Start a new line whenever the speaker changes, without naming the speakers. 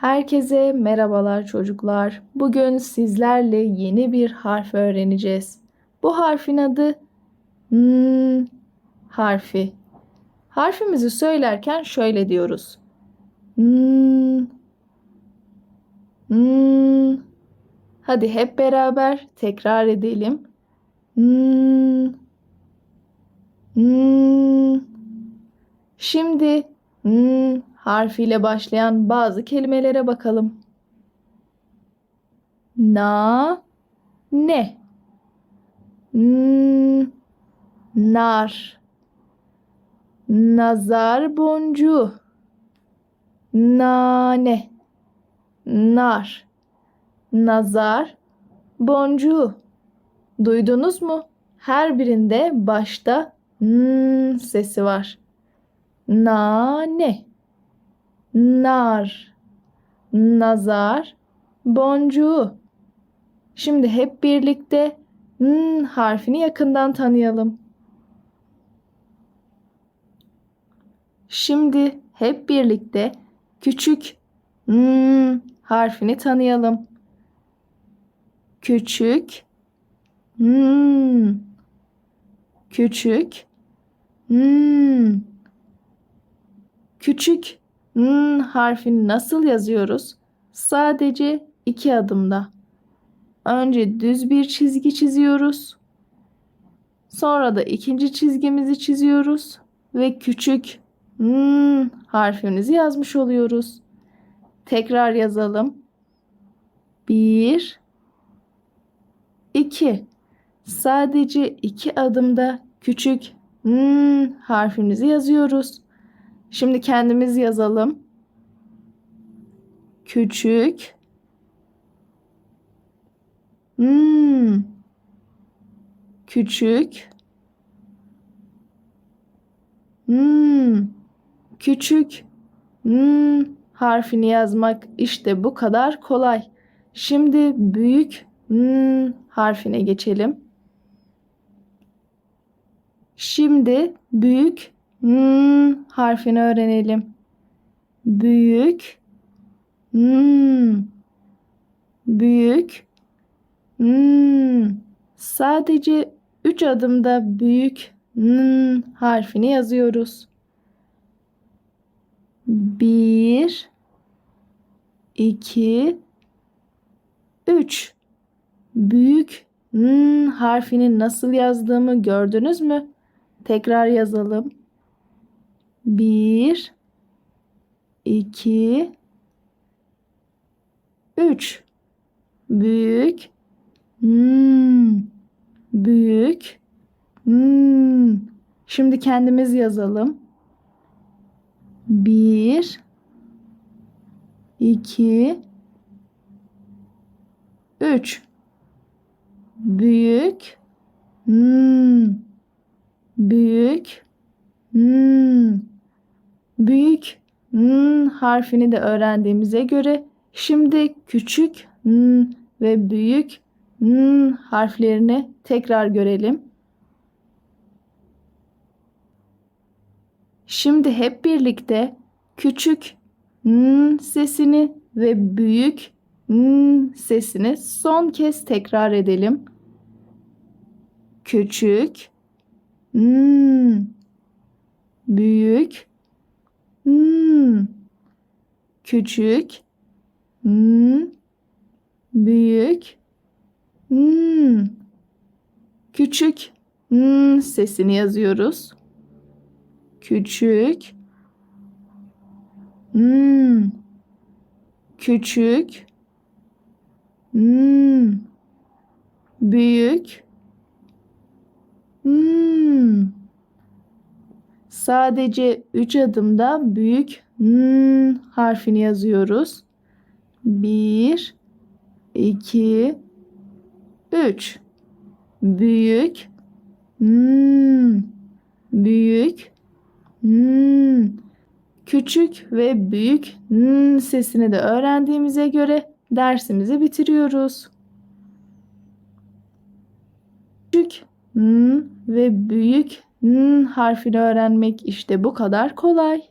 Herkese merhabalar çocuklar. Bugün sizlerle yeni bir harf öğreneceğiz. Bu harfin adı N harfi. Harfimizi söylerken şöyle diyoruz. N N Hadi hep beraber tekrar edelim. N N Şimdi N harfiyle başlayan bazı kelimelere bakalım. Na ne? N nar. Nazar boncuğu. Nane. Nar. Nazar boncuğu. Duydunuz mu? Her birinde başta n sesi var. Nane nar, nazar, boncuğu. Şimdi hep birlikte n harfini yakından tanıyalım. Şimdi hep birlikte küçük n harfini tanıyalım. Küçük n küçük n küçük N harfini nasıl yazıyoruz? Sadece iki adımda. Önce düz bir çizgi çiziyoruz. Sonra da ikinci çizgimizi çiziyoruz ve küçük N harfimizi yazmış oluyoruz. Tekrar yazalım. Bir, iki. Sadece iki adımda küçük N harfimizi yazıyoruz. Şimdi kendimiz yazalım. Küçük. Hmm. Küçük. Hmm. Küçük. Hmm. Harfini yazmak işte bu kadar kolay. Şimdi büyük hmm harfine geçelim. Şimdi büyük N harfini öğrenelim. Büyük. N. Büyük. N. Sadece üç adımda büyük N harfini yazıyoruz. Bir, iki, üç. Büyük N harfini nasıl yazdığımı gördünüz mü? Tekrar yazalım. Bir, iki, üç. Büyük, hmm, büyük, hmm. Şimdi kendimiz yazalım. Bir, iki, üç. Büyük, hmm, büyük, hmm. Büyük n harfini de öğrendiğimize göre şimdi küçük n ve büyük n harflerini tekrar görelim. Şimdi hep birlikte küçük n sesini ve büyük n sesini son kez tekrar edelim. Küçük n büyük Küçük. Hmm. Büyük. Hmm. Küçük. Hmm sesini yazıyoruz. Küçük. Hmm. Küçük. Hmm. Büyük. Hmm. Sadece 3 adımda büyük N harfini yazıyoruz. 1 2 3 Büyük N Büyük N Küçük ve büyük N sesini de öğrendiğimize göre dersimizi bitiriyoruz. Küçük N ve büyük N harfini öğrenmek işte bu kadar kolay.